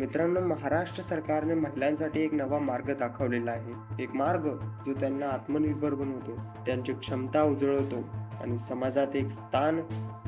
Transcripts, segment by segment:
मित्रांनो महाराष्ट्र सरकारने महिलांसाठी एक नवा मार्ग दाखवलेला आहे. एक मार्ग जो त्यांना आत्मनिर्भर बनवतो त्यांची क्षमता उजळवतो आणि समाजात एक स्थान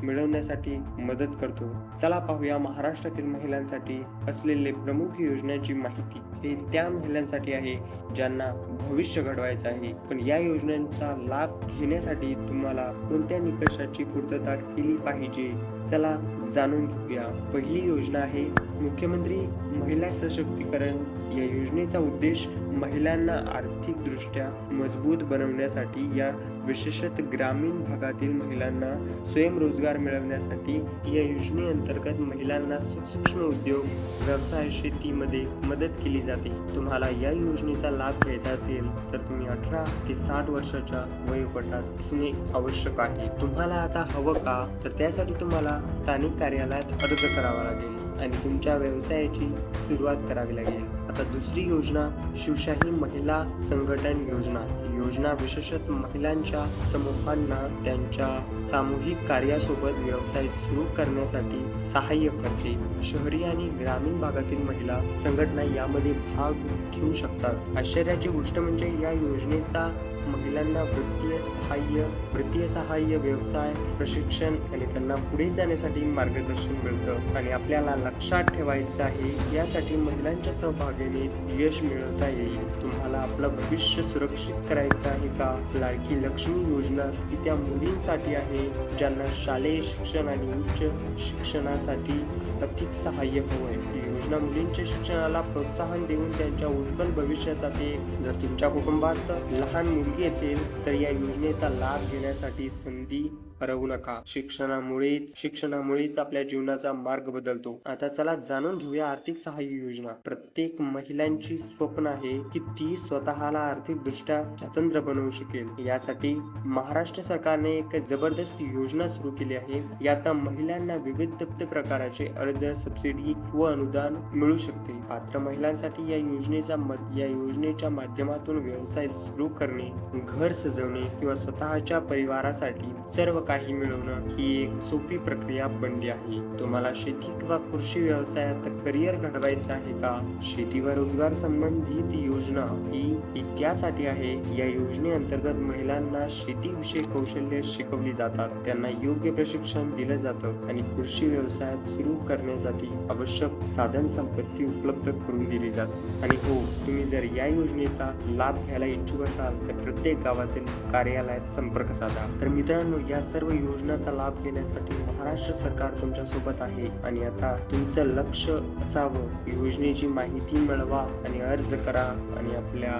मिळवण्यासाठी मदत करतो. चला पाहूया महाराष्ट्रातील महिलांसाठी असलेले प्रमुख योजनांची माहिती. हे त्या महिलांसाठी आहे ज्यांना भविष्य घडवायचं आहे. पण या योजनांचा लाभ घेण्यासाठी तुम्हाला कोणत्या निकषाची पूर्तता केली पाहिजे? चला जाणून घेऊया. पहिली योजना आहे मुख्यमंत्री महिला सशक्तीकरण या योजनेचा उद्देश महिलांना आर्थिकदृष्ट्या मजबूत बनवण्यासाठी या विशेषत ग्रामीण भागातील महिलांना स्वयंरोजगार मिळवण्यासाठी या योजनेअंतर्गत महिलांना सूक्ष्म उद्योग व्यवसाय शेतीमध्ये मदत केली जाते. तुम्हाला या योजनेचा लाभ घ्यायचा असेल तर तुम्ही अठरा ते साठ वर्षाच्या वयोगटात असणे आवश्यक आहे. तुम्हाला आता हवं का? तर त्यासाठी तुम्हाला स्थानिक कार्यालयात अर्ज करावा लागेल. आणि तुमच्या व्यवसायाची सुरुवात करावी लागेल. आता दुसरी योजना शिवशाही महिला संघटन योजना. ही योजना विशेषत महिलांच्या समूहांना त्यांच्या सामूहिक कार्यासोबत व्यवसाय सुरू करण्यासाठी सहाय्य करते. शहरी आणि ग्रामीण भागातील महिला संघटना यामध्ये भाग घेऊ शकतात. आश्चर्याची गोष्ट म्हणजे या योजनेचा महिलांना वित्तीय सहाय्य वित्तीय सहाय्य व्यवसाय प्रशिक्षण आणि त्यांना पुढे जाण्यासाठी मार्गदर्शन मिळतं आणि आपल्याला लक्षात ठेवायचं आहे. यासाठी महिलांच्या सहभागानेच यश मिळवता येईल. तुम्हाला आपलं भविष्य सुरक्षित करायचं आहे का? लाडकी लक्ष्मी योजना ही त्या मुलींसाठी आहे ज्यांना शालेय शिक्षण आणि उच्च शिक्षणासाठी आर्थिक सहाय्य हवंय ही योजना मुलींच्या शिक्षणाला प्रोत्साहन देऊन त्यांच्या उज्ज्वल भविष्यासाठी जर तुमच्या कुटुंबात लहान मुलगी असेल तर या योजनेचा लाभ घेण्यासाठी संधी हरवू नका. शिक्षणामुळेच शिक्षणामुळेच आपल्या जीवनाचा मार्ग बदलतो. आता चला जाणून घेऊया आर्थिक सहाय्य योजना. प्रत्येक महिलांची स्वप्न आहे की ती स्वतःला आर्थिक दृष्ट्या स्वतंत्र बनवू शकेल. यासाठी महाराष्ट्र सरकारने एक जबरदस्त योजना सुरू केली आहे. यात महिलांना विविध प्रकाराचे अर्ज सबसिडी व अनुदान मिळू शकते. पात्र महिलांसाठी या योजनेचा या योजनेच्या माध्यमातून व्यवसाय सुरू करणे घर सजवणे किंवा स्वतःच्या परिवारासाठी सर्व काही मिळवणं ही एक सोपी प्रक्रिया बनली आहे. तुम्हाला शेती किंवा कृषी व्यवसायात करिअर घडवायचं आहे का? शेतीवर रोजगार संबंधित योजना ही इत्यासाठी त्यासाठी आहे. या योजनेअंतर्गत महिलांना शेतीविषयी कौशल्य शिकवली जातात. त्यांना योग्य प्रशिक्षण दिलं जातं आणि कृषी व्यवसायात सुरू करण्यासाठी आवश्यक साधन संपत्ती उपलब्ध करून दिली जाते. आणि हो तुम्ही जर या योजनेचा लाभ घ्यायला इच्छुक असाल तर प्रत्येक गावातील कार्यालयात संपर्क साधा. तर मित्रांनो या सर्व योजनाचा लाभ घेण्यासाठी महाराष्ट्र सरकार तुमच्यासोबत आहे. आणि आता तुमचं लक्ष असावं. योजनेची माहिती मिळवा आणि अर्ज करा. आणि आपल्या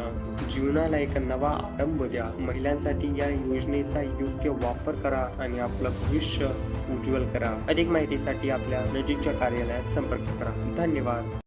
जीवनाला एक नवा आरंभ द्या. महिलांसाठी या योजनेचा योग्य वापर करा आणि आपलं भविष्य उज्ज्वल करा. अधिक माहितीसाठी आपल्या नजीकच्या कार्यालयात संपर्क करा. धन्यवाद.